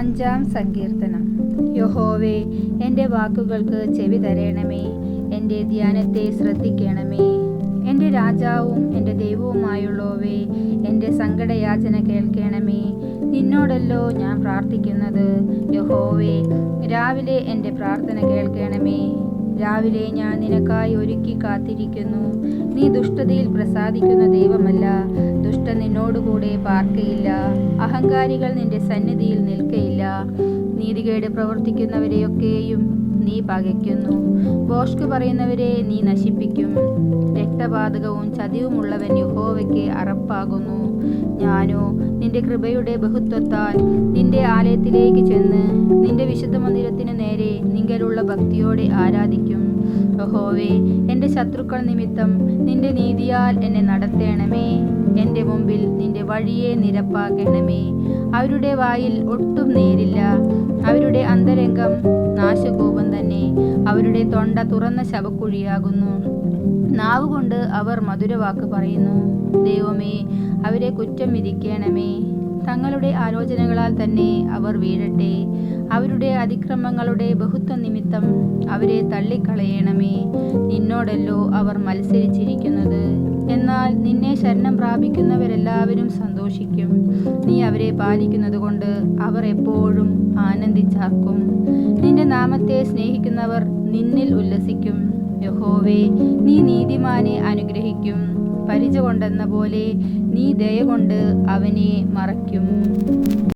അഞ്ചാം സങ്കീർത്തനം. യഹോവേ എന്റെ വാക്കുകൾക്ക് ചെവി തരേണമേ. എന്റെ ധ്യാനത്തെ ശ്രദ്ധിക്കണമേ. എന്റെ രാജാവും എന്റെ ദൈവവുമായുള്ളവേ എന്റെ സങ്കടയാചന കേൾക്കണമേ. നിന്നോടല്ലോ ഞാൻ പ്രാർത്ഥിക്കുന്നത്. യഹോവേ രാവിലെ എന്റെ പ്രാർത്ഥന കേൾക്കണമേ. രാവിലെ ഞാൻ നിനക്കായി ഒരുക്കി കാത്തിരിക്കുന്നു. നീ ദുഷ്ടതയിൽ പ്രസാദിക്കുന്ന ദൈവമല്ല. ദുഷ്ട നിന്നോടുകൂടെ പാർക്കയില്ല. അഹങ്കാരികൾ നിന്റെ സന്നിധിയിൽ നിൽക്കയില്ല. നീതികേട് പ്രവർത്തിക്കുന്നവരെയൊക്കെയും നീ പകയ്ക്കുന്നു ബോഷ്കു പറയുന്നവരെ നീ നശിപ്പിക്കും. രക്തപാതകവും ചതിവുമുള്ളവൻ യുഹോവയ്ക്ക് അറപ്പാകുന്നു. ഞാനോ നിന്റെ കൃപയുടെ ബഹുത്വത്താൽ നിന്റെ ആലയത്തിലേക്ക് ചെന്ന് നിന്റെ വിശുദ്ധ മന്ദിരത്തിനു നേരെ നിങ്കലുള്ള ഭക്തിയോടെ ആരാധിക്കും. യഹോവേ എന്റെ ശത്രുക്കൾ നിമിത്തം നിന്റെ നീതിയാൽ എന്നെ നടത്തേണമേ. മുമ്പിൽ നിന്റെ വഴിയെ നിരപ്പാക്കണമേ അവരുടെ വായിൽ ഒട്ടും നേരില്ല. അവരുടെ അന്തരംഗം നാശകോപം തന്നെ. അവരുടെ തൊണ്ട തുറന്ന ശവക്കുഴിയാകുന്നു. നാവുകൊണ്ട് അവർ മധുരവാക്ക് പറയുന്നു. ദൈവമേ അവരെ കുറ്റം വിധിക്കണമേ. തങ്ങളുടെ ആലോചനകളാൽ തന്നെ അവർ വീഴട്ടെ. അവരുടെ അതിക്രമങ്ങളുടെ ബഹുത്വ നിമിത്തം അവരെ തള്ളിക്കളയണമേ. നിന്നോടല്ലോ അവർ മത്സരിച്ചിരിക്കുന്നത്. എന്നാൽ നിന്നെ ശരണം പ്രാപിക്കുന്നവരെല്ലാവരും സന്തോഷിക്കും. നീ അവരെ പാലിക്കുന്നതുകൊണ്ട് അവർ എപ്പോഴും ആനന്ദിച്ചാർക്കും. നിന്റെ നാമത്തെ സ്നേഹിക്കുന്നവർ നിന്നിൽ ഉല്ലസിക്കും. യഹോവേ നീ നീതിമാനെ അനുഗ്രഹിക്കും. പരിച കൊണ്ടെന്ന പോലെ നീ ദയ കൊണ്ട് അവനെ മറയ്ക്കും.